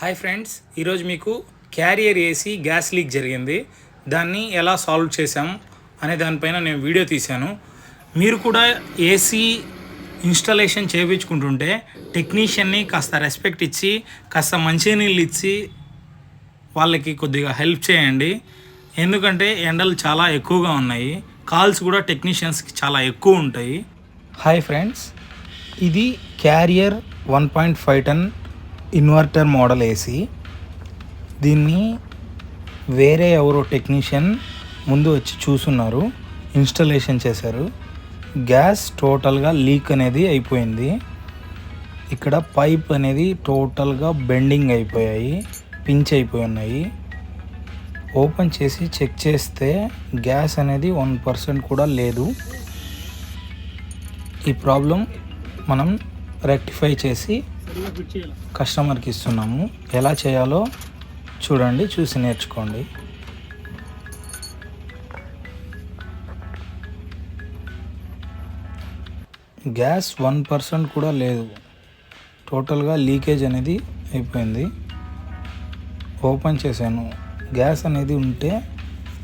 Hi friends ఈరోజు మీకు carrier AC gas leak జరిగింది. దాన్ని ఎలా సాల్వ్ చేసాం అనే దానిపైన నేను వీడియో తీశాను. మీరు కూడా ఏసీ ఇన్స్టాలేషన్ చేయించుకుంటుంటే టెక్నీషియన్ని కాస్త రెస్పెక్ట్ ఇచ్చి కాస్త మంచినీళ్ళు ఇచ్చి వాళ్ళకి కొద్దిగా హెల్ప్ చేయండి. ఎందుకంటే ఎండలు చాలా ఎక్కువగా ఉన్నాయి. కాల్స్ కూడా టెక్నీషియన్స్కి చాలా ఎక్కువ ఉంటాయి. హాయ్ ఫ్రెండ్స్ ఇది carrier one point five ton inverter model AC దీన్ని వేరే ఎవరో టెక్నీషియన్ ముందు వచ్చి చూసున్నారు ఇన్స్టలేషన్ చేశారు. గ్యాస్ టోటల్గా లీక్ అనేది అయిపోయింది. ఇక్కడ పైప్ అనేది టోటల్గా బెండింగ్ అయిపోయాయి పించ్ అయిపోయి ఉన్నాయి. ఓపెన్ చేసి చెక్ చేస్తే గ్యాస్ అనేది వన్ పర్సెంట్ కూడా లేదు. ఈ ప్రాబ్లం మనం రెక్టిఫై చేసి కస్టమర్కి ఇస్తున్నాము. ఎలా చేయాలో చూడండి చూసి నేర్చుకోండి. గ్యాస్ వన్ పర్సెంట్ కూడా లేదు. టోటల్గా లీకేజ్ అనేది అయిపోయింది. ఓపెన్ చేశాను. గ్యాస్ అనేది ఉంటే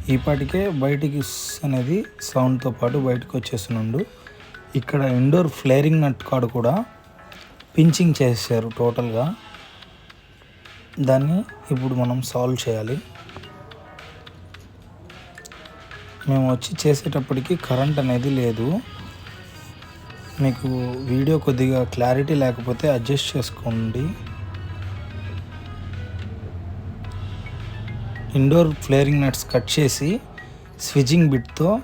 ఈపాటికే బయటికి అనేది సౌండ్తో పాటు బయటకు వచ్చేస్తున్నాడు. ఇక్కడ ఇండోర్ ఫ్లేరింగ్ నట్ కాడ కూడా పించింగ్ చేశారు టోటల్గా. దాన్ని ఇప్పుడు మనం సాల్వ్ చేయాలి. మేము వచ్చి చేసేటప్పటికి కరెంట్ అనేది లేదు. మీకు వీడియో కొద్దిగా క్లారిటీ లేకపోతే అడ్జస్ట్ చేసుకోండి. ఇండోర్ ఫ్లేరింగ్ నట్స్ కట్ చేసి స్విచ్చింగ్ బిట్తో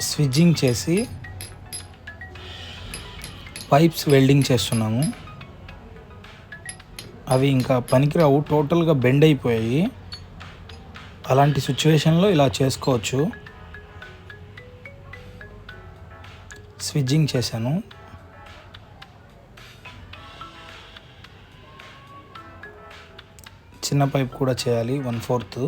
స్విచ్చింగ్ చేసి పైప్స్ వెల్డింగ్ చేస్తున్నాము. అవి ఇంకా పనికిరావు టోటల్గా బెండ్ అయిపోయాయి. అలాంటి సిచ్యువేషన్లో ఇలా చేసుకోవచ్చు. స్విచ్చింగ్ చేశాను. చిన్న పైప్ కూడా చేయాలి వన్ ఫోర్త్.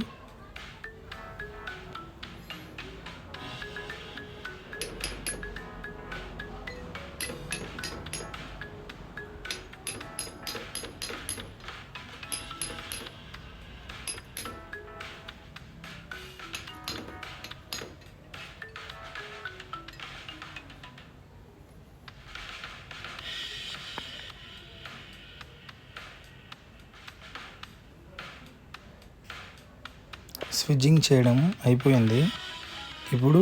స్విచ్చింగ్ చేయడం అయిపోయింది. ఇప్పుడు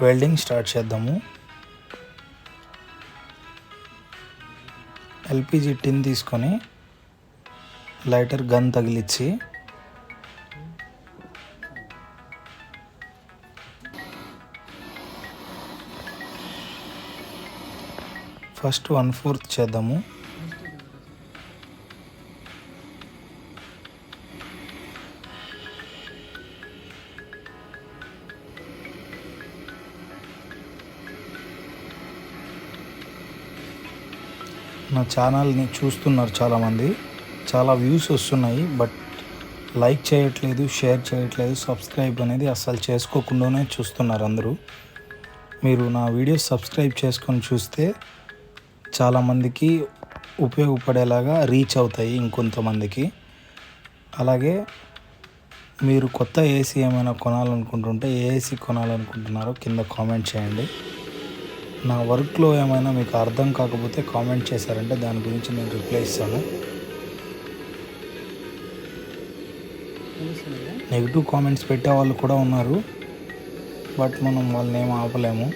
వెల్డింగ్ స్టార్ట్ చేద్దాము. ఎల్పిజి టిన్ తీసుకొని లైటర్ గన్ తగిలిచ్చి ఫస్ట్ వన్ ఫోర్త్ చేద్దాము. నా ఛానల్ని చూస్తున్నారు చాలామంది. చాలా వ్యూస్ వస్తున్నాయి బట్ లైక్ చేయట్లేదు షేర్ చేయట్లేదు సబ్స్క్రైబ్ అనేది అస్సలు చేసుకోకుండానే చూస్తున్నారు అందరూ. మీరు నా వీడియోస్ సబ్స్క్రైబ్ చేసుకొని చూస్తే చాలామందికి ఉపయోగపడేలాగా రీచ్ అవుతాయి ఇంకొంతమందికి. అలాగే మీరు కొత్త ఏసీ ఏమైనా కొనాలనుకుంటుంటే ఏ ఏసీ కొనాలనుకుంటున్నారో కింద కామెంట్ చేయండి. నా వర్క్లో ఏమైనా మీకు అర్థం కాకపోతే కామెంట్ చేశారంటే దాని గురించి నేను రిప్లై ఇస్తాను. నెగిటివ్ కామెంట్స్ పెట్టే వాళ్ళు కూడా ఉన్నారు. బట్ మనం వాళ్ళని ఏం ఆపలేము.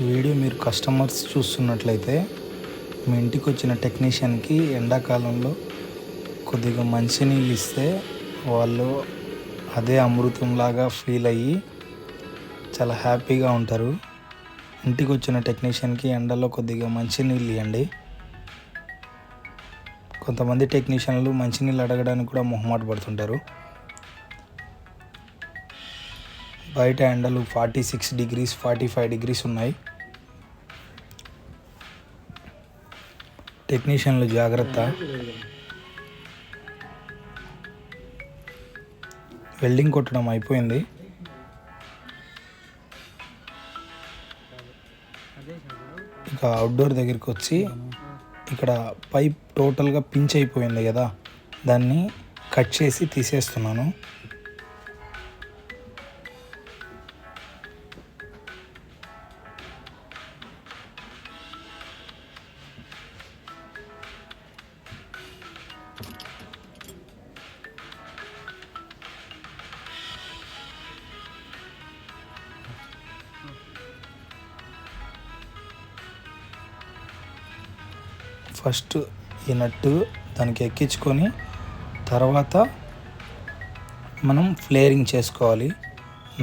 ఈ వీడియో మీరు కస్టమర్స్ చూస్తున్నట్లయితే మీ ఇంటికి వచ్చిన టెక్నీషియన్కి ఎండాకాలంలో కొద్దిగా మంచినీళ్ళు ఇస్తే వాళ్ళు అదే అమృతంలాగా ఫీల్ అయ్యి చాలా హ్యాపీగా ఉంటారు. ఇంటికి వచ్చిన టెక్నీషియన్కి ఎండలో కొద్దిగా మంచినీళ్ళు ఇవ్వండి కొంతమంది టెక్నీషియన్లు మంచినీళ్ళు అడగడానికి కూడా మొహమాట పడుతుంటారు. బయట ఎండలు forty six degrees forty five degrees ఉన్నాయి. టెక్నీషియన్లు జాగ్రత్త. వెల్డింగ్ కొట్టడం అయిపోయింది. ఇక అవుట్డోర్ దగ్గరికి వచ్చి ఇక్కడ పైప్ టోటల్గా పించ్ అయిపోయింది కదా. దాన్ని కట్ చేసి తీసేస్తున్నాను. ఫస్ట్ ఈ నట్టు దానికి ఎక్కించుకొని తర్వాత మనం ఫ్లేరింగ్ చేసుకోవాలి.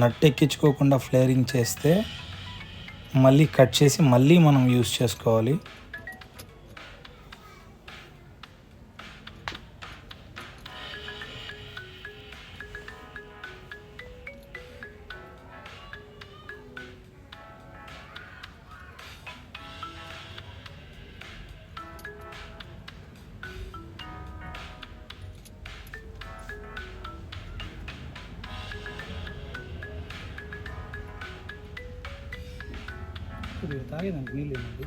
నట్టు ఎక్కించుకోకుండా ఫ్లేరింగ్ చేస్తే మళ్ళీ కట్ చేసి మళ్ళీ మనం యూస్ చేసుకోవాలి. ಕುಡಿಯುವ ತಾಗಿದ ನೀಲಿ ಮಾಡಿ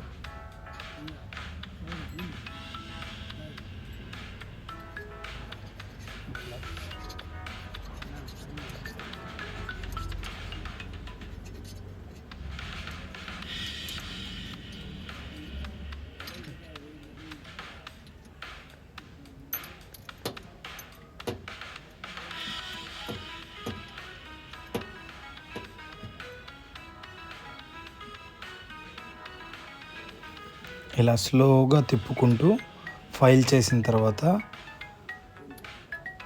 ఇలా స్లోగా తిప్పుకుంటూ ఫైల్ చేసిన తర్వాత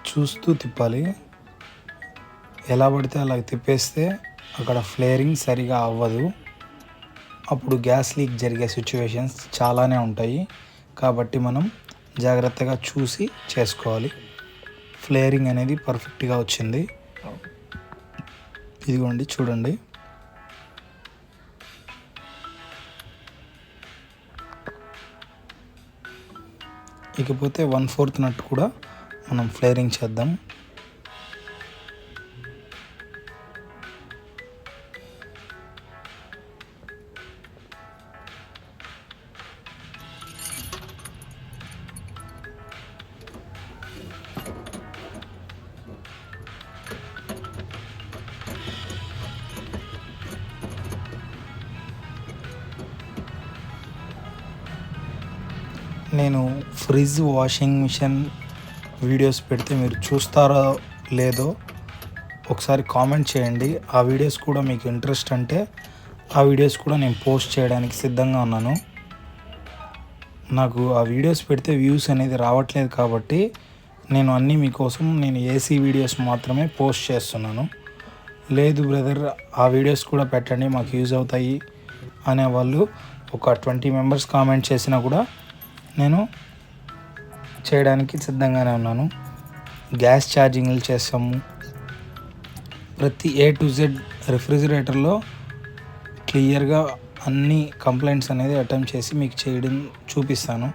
చూస్తూ తిప్పాలి. ఎలా పడితే అలా తిప్పేస్తే అక్కడ ఫ్లేరింగ్ సరిగా అవ్వదు. అప్పుడు గ్యాస్ లీక్ జరిగే సిచ్యువేషన్స్ చాలానే ఉంటాయి. కాబట్టి మనం జాగ్రత్తగా చూసి చేసుకోవాలి. ఫ్లేరింగ్ అనేది పర్ఫెక్ట్గా వచ్చింది. ఇదిగోండి చూడండి. ఇకపోతే వన్ ఫోర్త్ నట్ కూడా మనం ఫ్లేరింగ్ చేద్దాం. నేను ఫ్రిడ్జ్ వాషింగ్ మిషన్ వీడియోస్ పెడితే మీరు చూస్తారో లేదో ఒకసారి కామెంట్ చేయండి. ఆ వీడియోస్ కూడా మీకు ఇంట్రెస్ట్ అంటే ఆ వీడియోస్ కూడా నేను పోస్ట్ చేయడానికి సిద్ధంగా ఉన్నాను. నాకు ఆ వీడియోస్ పెడితే వ్యూస్ అనేది రావట్లేదు కాబట్టి నేను అన్నీ మీకోసం నేను ఏసీ వీడియోస్ మాత్రమే పోస్ట్ చేస్తున్నాను. లేదు బ్రదర్ ఆ వీడియోస్ కూడా పెట్టండి మాకు యూజ్ అవుతాయి అనే వాళ్ళు ఒక ట్వంటీ మెంబర్స్ కామెంట్ చేసినా కూడా నేను చేయడానికి సిద్ధంగానే ఉన్నాను. గ్యాస్ ఛార్జింగ్లు చేస్తాము. ప్రతి ఏ టు జెడ్ రిఫ్రిజిరేటర్లో క్లియర్గా అన్ని కంప్లైంట్స్ అనేది అటెంప్ట్ చేసి మీకు చేయడం చూపిస్తాను.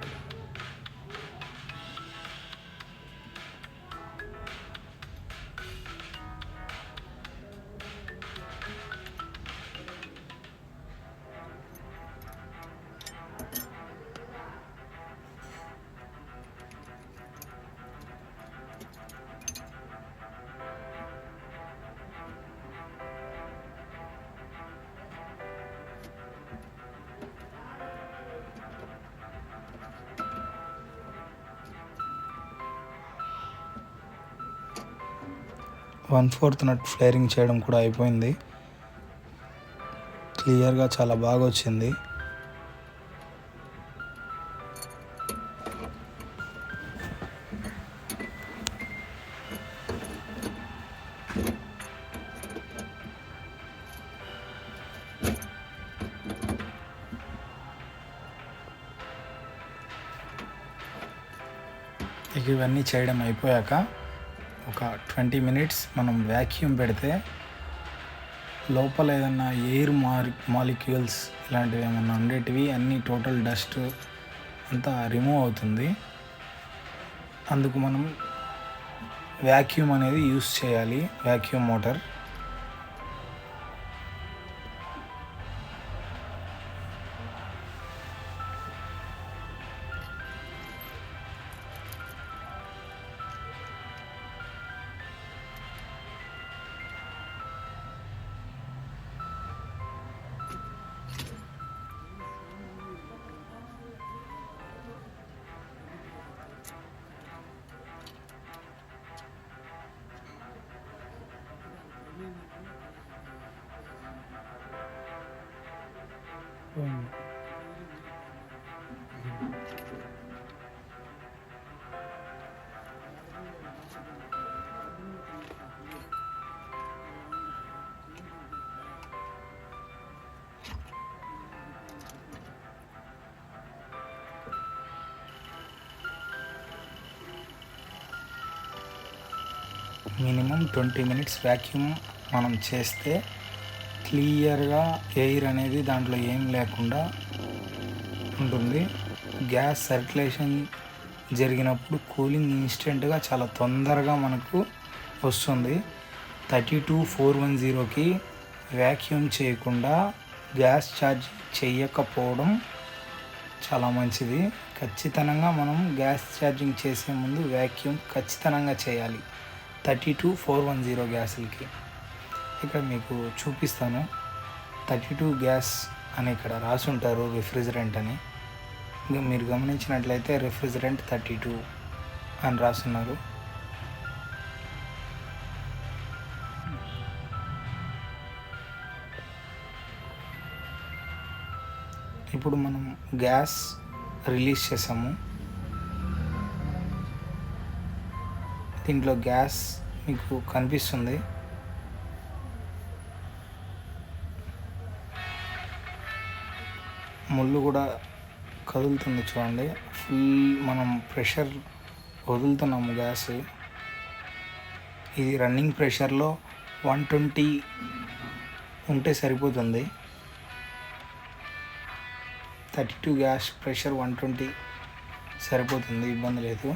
వన్ ఫోర్త్ నట్ ఫ్లేరింగ్ చేయడం కూడా అయిపోయింది. క్లియర్గా చాలా బాగా వచ్చింది. ఇక ఇవన్నీ చేయడం అయిపోయాక ఒక ట్వంటీ మినిట్స్ మనం వ్యాక్యూమ్ పెడితే లోపల ఏదన్నా ఎయిర్ మారి మాలిక్యూల్స్ ఇలాంటివి ఏమన్నా ఉండేటివి అన్నీ టోటల్ డస్ట్ అంతా రిమూవ్ అవుతుంది. అందుకు మనం వ్యాక్యూమ్ అనేది యూస్ చేయాలి vacuum motor. Minimum twenty minutes vacuum మనం చేస్తే క్లియర్గా ఎయిర్ అనేది దాంట్లో ఏం లేకుండా ఉంటుంది. గ్యాస్ సర్క్యులేషన్ జరిగినప్పుడు కూలింగ్ ఇన్స్టెంట్గా చాలా తొందరగా మనకు వస్తుంది. థర్టీ టూ ఫోర్ వన్ జీరోకి వ్యాక్యూమ్ చేయకుండా గ్యాస్ ఛార్జ్ చేయకపోవడం చాలా మంచిది. ఖచ్చితంగా మనం గ్యాస్ ఛార్జింగ్ చేసే ముందు వ్యాక్యూమ్ ఖచ్చితంగా చేయాలి. Thirty two four one zero గ్యాసులకి. ఇక్కడ మీకు చూపిస్తాను. థర్టీ టూ గ్యాస్ అని ఇక్కడ రాసి ఉంటారు రిఫ్రిజరెంట్ అని. మీరు గమనించినట్లయితే రిఫ్రిజరెంట్ థర్టీ టూ అని రాస్తున్నారు ఇప్పుడు మనం గ్యాస్ రిలీజ్ చేసాము. దీంట్లో గ్యాస్ మీకు కనిపిస్తుంది. ముళ్ళు కూడా కదులుతుంది చూడండి. ఫుల్ మనం ప్రెషర్ వదులుతున్నాము గ్యాస్ ఇది రన్నింగ్ ప్రెషర్లో వన్ ట్వంటీ ఉంటే సరిపోతుంది. Thirty two gas pressure one twenty సరిపోతుంది ఇబ్బంది లేదు.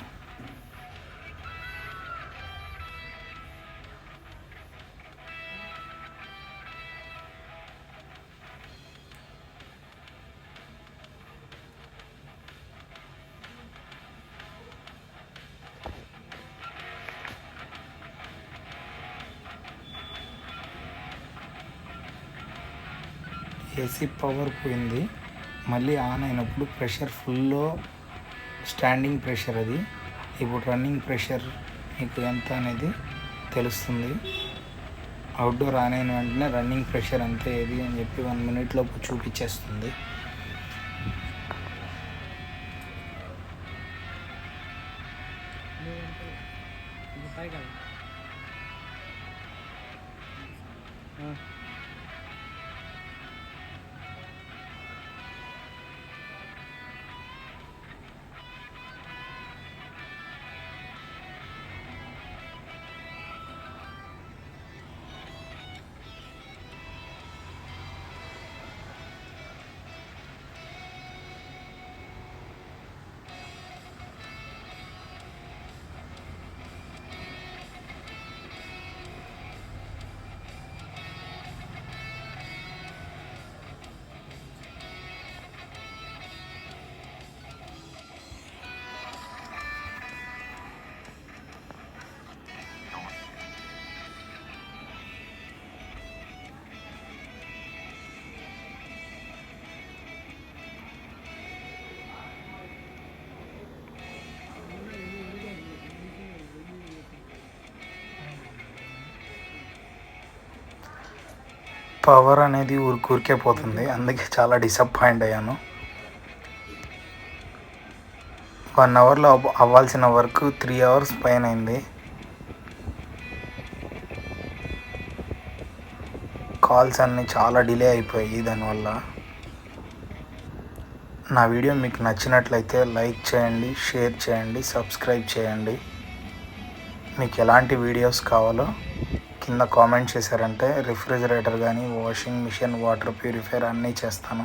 ఏసీ పవర్ పోయింది. మళ్ళీ ఆన్ అయినప్పుడు ప్రెషర్ ఫుల్లో స్టాండింగ్ ప్రెషర్ అది. ఇప్పుడు రన్నింగ్ ప్రెషర్ మీకు ఎంత అనేది తెలుస్తుంది. అవుట్డోర్ ఆన్ అయిన వెంటనే రన్నింగ్ ప్రెషర్ అంతే ఏది అని చెప్పి వన్ మినిట్ లోపు చూపించేస్తుంది. పవర్ అనేది ఊరికూరికే పోతుంది. అందుకే చాలా డిసప్పాయింట్ అయ్యాను. వన్ అవర్లో అవ్వాల్సిన వర్క్ త్రీ అవర్స్ పైన అయింది. కాల్స్ అన్నీ చాలా డిలే అయిపోయాయి దానివల్ల. నా వీడియో మీకు నచ్చినట్లయితే లైక్ చేయండి షేర్ చేయండి సబ్స్క్రైబ్ చేయండి. మీకు ఎలాంటి వీడియోస్ కావాలో కింద కామెంట్ చేశారంటే రిఫ్రిజిరేటర్ కానీ వాషింగ్ మిషన్ వాటర్ ప్యూరిఫైయర్ అన్నీ చేస్తాను.